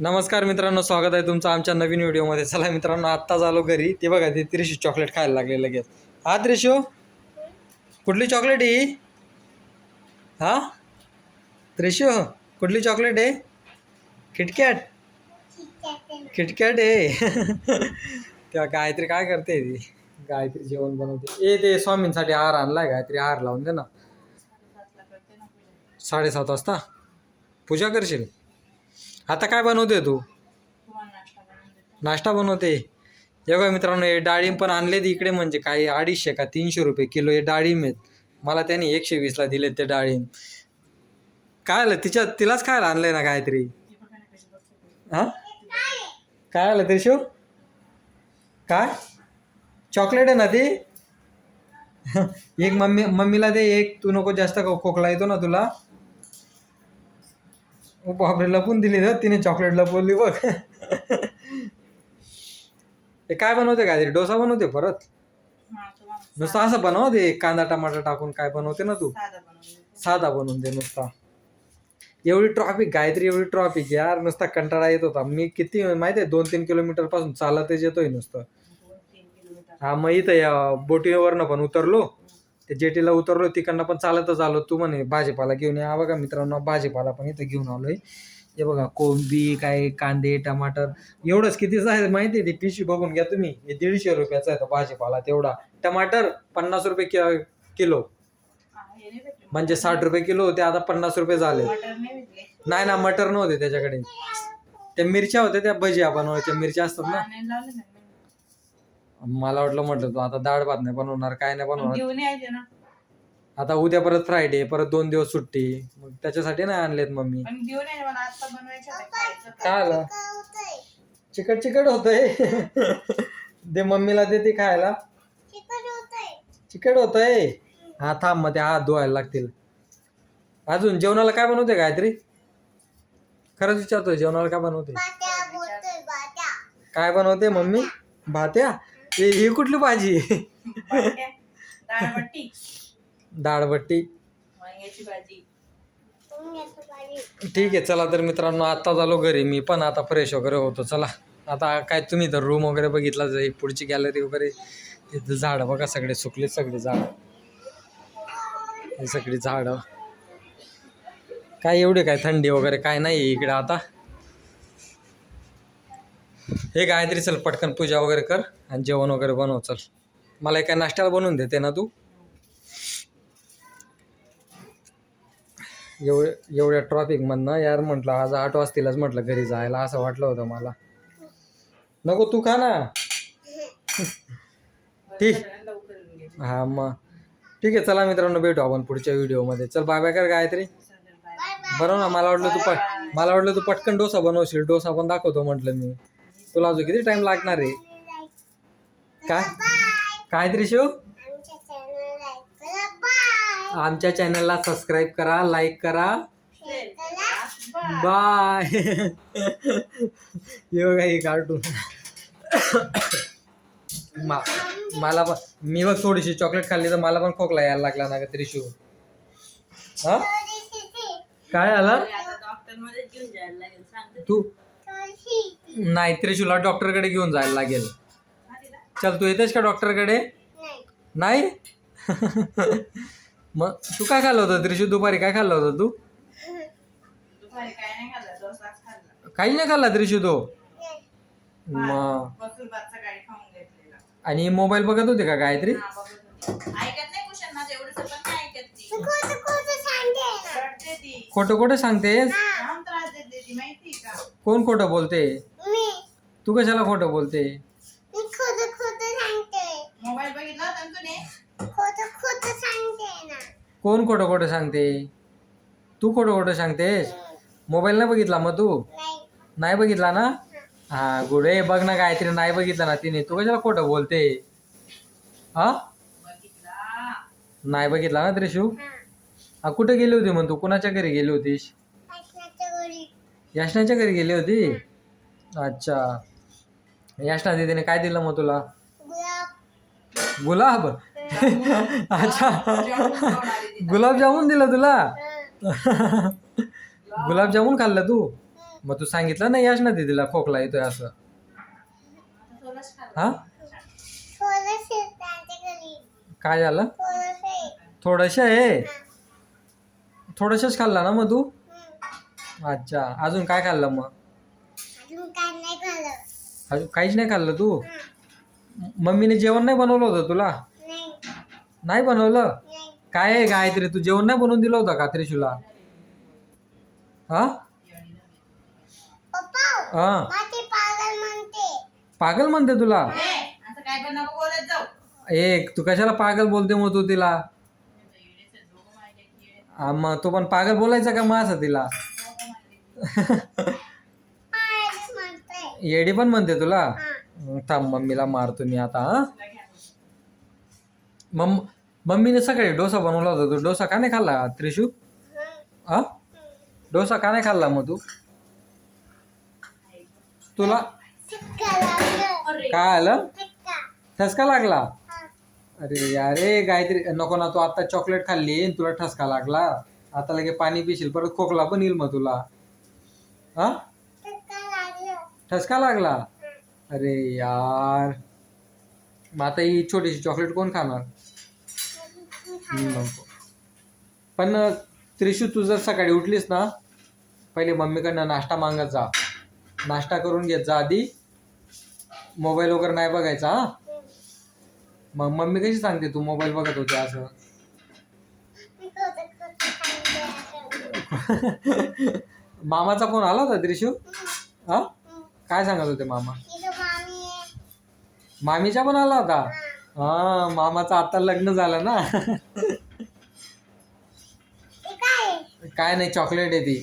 नमस्कार मित्रांनो स्वागत आहे तुमचं आमच्या नवीन व्हिडिओमध्ये. चला मित्रांनो आत्ताच आलो घरी. ते बघा ते त्रिशू चॉकलेट खायला लागले लगेच. हा त्रिशू? कुठली चॉकलेट आहे ही? हा? त्रिशू कुठली चॉकलेट आहे? किटकॅट? किटकॅट आहे. तेव्हा गायत्री काय करते ती? गायत्री जेवण बनवते. ए ते स्वामींसाठी हार आणलाय गायत्री हार लावून दे ना. साडेसात वाजता? पूजा करशील? आता काय बनवते तू? नाश्ता बनवते. हे बघा मित्रांनो हे डाळिंब पण आणलेत इकडे म्हणजे काही अडीचशे का तीनशे रुपये किलो हे डाळिंब आहेत. मला त्याने एकशे वीसला दिलेत ते डाळिंब. काय आलं? तिच्या तिलाच खायला आणलंय ना काहीतरी? हा? काय आलं त्रिशू काय? चॉकलेट आहे ना ती? एक मम्मी मम्मीला दे एक. तू नको जास्त खोकला येतो ना तुला. ओ बापरे लपून दिली ना तिने चॉकलेट लपवली बघ. हे काय बनवते काय तरी डोसा बनवते परत? नुसतं असं बनवते. कांदा टमाटर टाकून काय बनवते ना तू? साधा बनवून दे नुसता. एवढी ट्रॉफिक गायत्री एवढी ट्रॉफिक यार नुसता कंटाळा येत होता. मी किती माहिती आहे दोन तीन किलोमीटरपासून चालतच येतोय नुसतं. हा मग इथं या बोटीवरनं पण उतरलो. ते जेटीला उतरलो तिकडनं पण चालतच आलो. तू म्हणे भाजीपाला घेऊन या. बघा मित्रांनो भाजीपाला पण इथं घेऊन आलोय. हे बघा कोबी काय कांदे टमाटर एवढंच कितीच आहे माहिती आहे? ती पिशवी बघून घ्या तुम्ही. हे दीडशे रुपयाचा आहे भाजीपाला तेवढा. टमाटर पन्नास रुपये कि- किलो. म्हणजे साठ रुपये किलो होते आता पन्नास रुपये झाले. नाही ना मटर नव्हते त्याच्याकडे. त्या मिरच्या होत्या त्या भजिया बनवायच्या. मिरच्या असतात ना. मला वाटलं म्हटलं तू आता डाळ भात नाही बनवणार काय नाही बनवणार. घेऊन यायचे ना. आता उद्या परत फ्रायडे परत दोन दिवस सुट्टी. मग त्याच्यासाठी नाही आणलेत मम्मी. पण घेऊन यायचे मला आता बनवायचं होतं, खायचं काय. आलं चिकट चिकट होतंय. दे मम्मीला दे ते खायला. चिकट होतंय. हा थांब मग ते हात धुवायला लागतील. अजून जेवणाला काय बनवते गायत्री? खरंच विचारतोय जेवणाला काय बनवते काय बनवते मम्मी? भात्या? हे ही कुठली भाजी? डाळबट्टी डाळबट्टी वांग्याची भाजी. ठीक आहे चला तर मित्रांनो आत्ता झालो घरी. मी पण आता फ्रेश वगैरे होतो. चला. आता काय तुम्ही तर रूम वगैरे बघितला जाईल पुढची गॅलरी वगैरे तिथं झाडं बघा सगळे सुकले सगळे झाडं. हे सगळी झाडं. काय एवढे काय थंडी वगैरे काय नाही इकडे आता? हे गायत्री चल पटकन पूजा वगैरे कर आणि जेवण वगैरे बनव चल. मला एका नाश्त्याला बनवून देते ना तू? एवढ्या एवढ्या ट्रॉफिकमधनं यार म्हटलं आज आठ वाजतीलाच म्हटलं घरी जायला असं वाटलं होतं मला. नको तू खा ना. ठीक हा मग ठीक आहे चला मित्रांनो भेटू आपण पुढच्या व्हिडिओमध्ये. चल बाय बाय कर गायत्री. बरं ना मला वाटलं तू पट मला वाटलं तू पटकन डोसा बनवशील. डोसा पण दाखवतो म्हटलं मी. तुला अजून किती टाइम लागणार आहे? काय? काय तरी शिव? आमच्या चॅनलला सबस्क्राईब करा लाईक करा. बाय बघा हे कार्टून मा- मला पण मी बघ थोडीशी चॉकलेट खाल्ली तर मला पण खोकला यायला लागला ना तरी शिव. हा? काय आला? तू? नाही त्रिशूला डॉक्टरकडे घेऊन जायला लागेल. चल तू येतेस का डॉक्टरकडे? नाही? मग तू काय खाल्लं होतं त्रिशू दुपारी काय खाल्लं होतं तू? काही नाही खाल्ला त्रिशू तो? मग? आणि मोबाईल बघत होते का गायत्री. ऐकत नाही. खोटं खोटं सांगतेस? कोण खोटं बोलते? तू कशाला खोटं बोलते? कोण खोटं खोट सांगते? तू खोटं खोटं सांगतेस? मोबाईल नाही बघितला मग तू? नाही बघितला ना? हा गुडे. बघ ना गायत्री नाही बघितला ना तिने. तू कशाला खोटं बोलते? हा? नाही बघितला ना त्रिशू? हा. कुठे गेली होती मग तू? कुणाच्या घरी गेली होतीस? याशनाच्या घरी. गेली होती? अच्छा. याशना दीदीने काय दिलं मग तुला? गुलाब. अच्छा. गुलाबजामुन दिलं तुला? गुलाबजामुन खाल्लं तू? मग तू सांगितलं ना दीदीला खोकला येतोय असं. हा? काय झालं? थोडस आहे थोडसच खाल्ला ना मग तू अच्छा. अजून काय खाल्लं मग? अजून काहीच नाही खाल्लं तू? मम्मीने जेवण नाही बनवलं होतं तुला? नाही. बनवलं? काय आहे गायत्री? तू जेवण नाही बनवून दिलं होतं का त्रिशूला? हा? हा. पागल म्हणते. तुला? ए, असं काय पण नको बोलत जाऊ. एक तू कशाला पागल बोलते मग तू तिला? हा, मग तो पण पागल बोलायचा का मग असं तिला येडी पण म्हणते तुला? थांब मम्मीला मारतो मी आता हा? मम मम्मीने सकाळी डोसा बनवला होता तू डोसा का नाही खाल्ला त्रिशू? हा? डोसा का नाही खाल्ला मग तू? तुला? काय आलं? ठसका लागला? अरे अरे गायत्री नको ना तू आता चॉकलेट खाल्ली आणि तुला ठसका लागला. आता लगे पाणी पिशील परत खोकला पण येईल मग तुला. हा? ठसका लागला. अरे यार. मग आता ही छोटीशी चॉकलेट कोण खाणार? नको पण त्रिशू तू जर सकाळी उठलीस ना पहिले मम्मीकडनं नाश्ता मागत जा. नाश्ता करून घेत जा आधी. मोबाईल वगैरे नाही बघायचा हा? मग मम्मी कशी सांगते तू मोबाईल बघत होते असं? मामाचा फोन आला होता त्रिशू? हा? काय सांगत होते मामा? मामीचा पण आला होता? हा मामाचं आता लग्न झालं ना. काय नाही चॉकलेट आहे ती.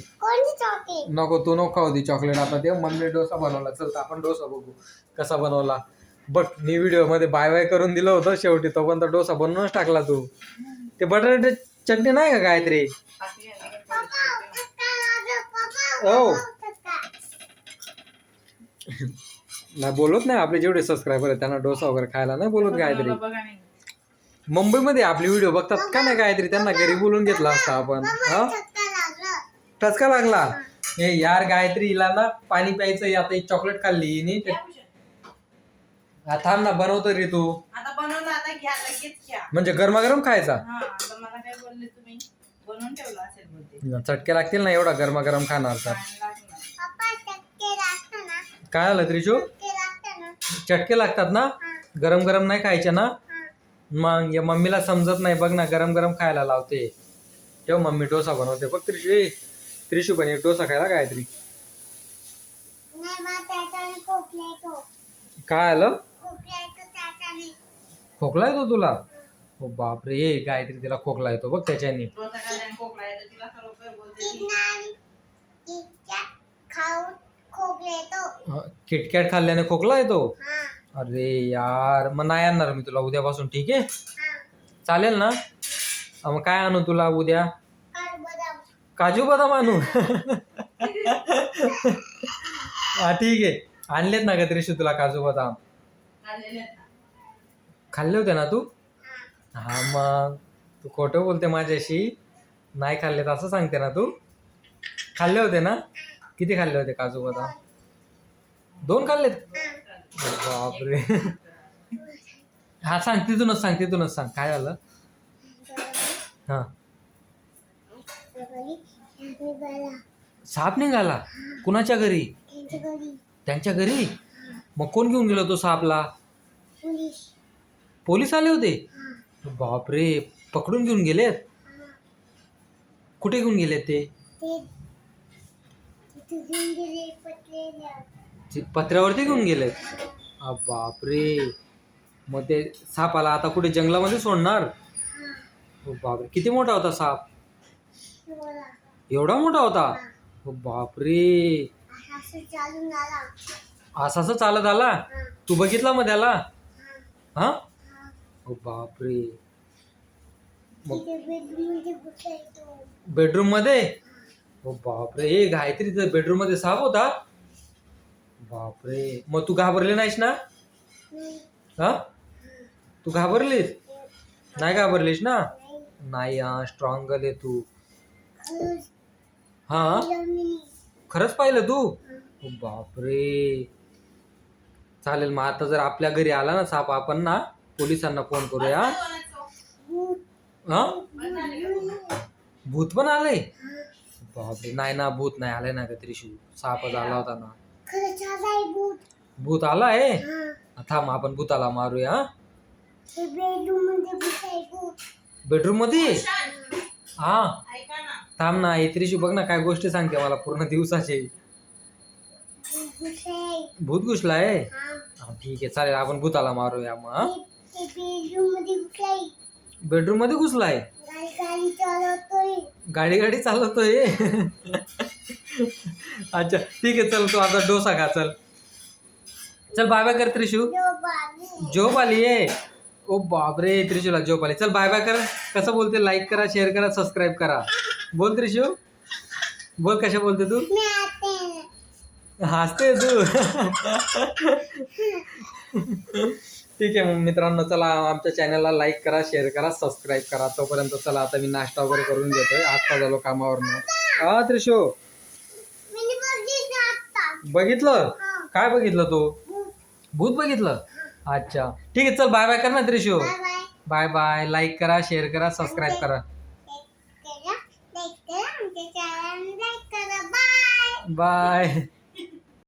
नको तू नको खाऊ ती चॉकलेट आता ते मम्मी डोसा बनवला. चल आपण डोसा बघू. कसा बनवला? बघ मी व्हिडिओमध्ये बाय बाय करून दिलं होतं शेवटी तो पण डोसा बनवूनच टाकला तू. ते बटाटे चटणी नाही का गायत्री? हो. नाही बोलत नाही आपले जेवढे सबस्क्रायबर आहेत त्यांना डोसा वगैरे खायला नाही बोलत गायत्री. मुंबईमध्ये आपली व्हिडिओ बघतात का नाही गायत्री? त्यांना घरी बोलून घेतला असता आपण. हा? ठसका लागला. हे यार गायत्री हिला ना पाणी प्यायचं आता चॉकलेट खाल्ली हिने. हा, थांब ना बनवतो रे तू. आता बनवलं आता घ्या लगेच घ्या. म्हणजे गरमागरम खायचा? हा आता मला काय बोलले तुम्ही? बनवून ठेवलं असेल बोलते चटके लागतील ना एवढा गरमागरम खाणार तर. छान लागणार. काय आलं त्रिशू चटके लागतात ना. गरम गरम नाही खायचे ना? मग या मम्मीला समजत नाही बघ ना गरम गरम खायला लावते. तेव्हा मम्मी डोसा बनवते. बघ त्रिशू ए, त्रिशू पण एक डोसा खायला गायत्री. काय आलं? खोकला येतो तुला? हो बापरे ए गायत्री तिला खोकला येतो बघ त्याच्याने. किटकॅट खाल्ल्याने खोकला येतो? अरे यार मग नाही आणणार मी तुला उद्यापासून ठीक आहे? चालेल ना? मग काय आणू तुला उद्या? काजू बदाम. आणू? हा ठीक आहे. आणलेत ना ग त्रिशू तुला काजू बदाम. खाल्ले होते ना तू? हा. मग तू खोटं बोलते माझ्याशी. नाही खाल्लेत असं सांगते ना तू. खाल्ले होते ना? किती खाल्ले होते काजू बदाम? दोन खाल्लेत? बापरे. हा सांग तिथूनच सांग तिथूनच सांग. काय झालं? हा. साप निघाला. कुणाच्या घरी? त्यांच्या घरी. मग कोण घेऊन गेलो तो सापला? पोलीस आले होते? बापरे पकडून घेऊन गेलेत? कुठे घेऊन गेलेत ते? पत्र्यावरती घेऊन गेलेत? आ, बापरे. मग ते सापाला आता कुठे? जंगलामध्ये सोडणार? ओ बापरे. किती मोठा होता साप? एवढा. मोठा होता? ओ बापरे. असा असं चालत आला? तू बघितला मग त्याला? हा? बापरे. मग बेडरूममध्ये ओ बापरे. हे गायत्री बेडरूममध्ये साप होता? बापरे. मग तू घाबरले नाहीस ना? हा? तू घाबरलीस? नाही घाबरलीस ना? नाही. हा स्ट्रॉंग आहे तू. हा? खरंच पाहिलं तू? बापरे. चालेल मग आता जर आपल्या घरी आला ना साप आपण ना पोलिसांना फोन करूया हा? भूत पण आलंय? बापरे नाही ना भूत नाही आलंय ना ग त्रिशू सापच आला होता ना. भूत. आलाय? थांब आपण भूताला मारूया हा? बेडरूममध्ये हा. थांब ना त्रिशू बघ ना काय गोष्टी सांगते मला पूर्ण दिवसाचे. भूत घुसलाय. हा, ठीक आहे चालेल आपण भूताला मारूया मग बेडरूममध्ये घुसलाय? गाडी गाडी चालवतोय. अच्छा ठीक आहे चल तू आता डोसा खा चल. चल बाय बाय कर त्रिशू. झोप आली आहे. ओ बापरे त्रिशूला झोप आली. चल बाय बाय कर. कसं बोलते लाईक करा शेअर करा सबस्क्राईब करा. बोल त्रिशू. बोल कशा बोलते तू? हसते तू. ठीक आहे मग मित्रांनो चला आमच्या चॅनलला लाईक करा शेअर करा सबस्क्राईब करा. तोपर्यंत चला आता मी नाश्ता वगैरे करून घेतोय. आत्ता झालो कामावरनं? हा त्रिशू? बघितलं काय बघितलं तू? भूत. बघितलं? अच्छा. ठीक आहे चल बाय बाय कर ना त्रिशू. बाय बाय लाईक करा शेअर करा सबस्क्राईब करा. बाय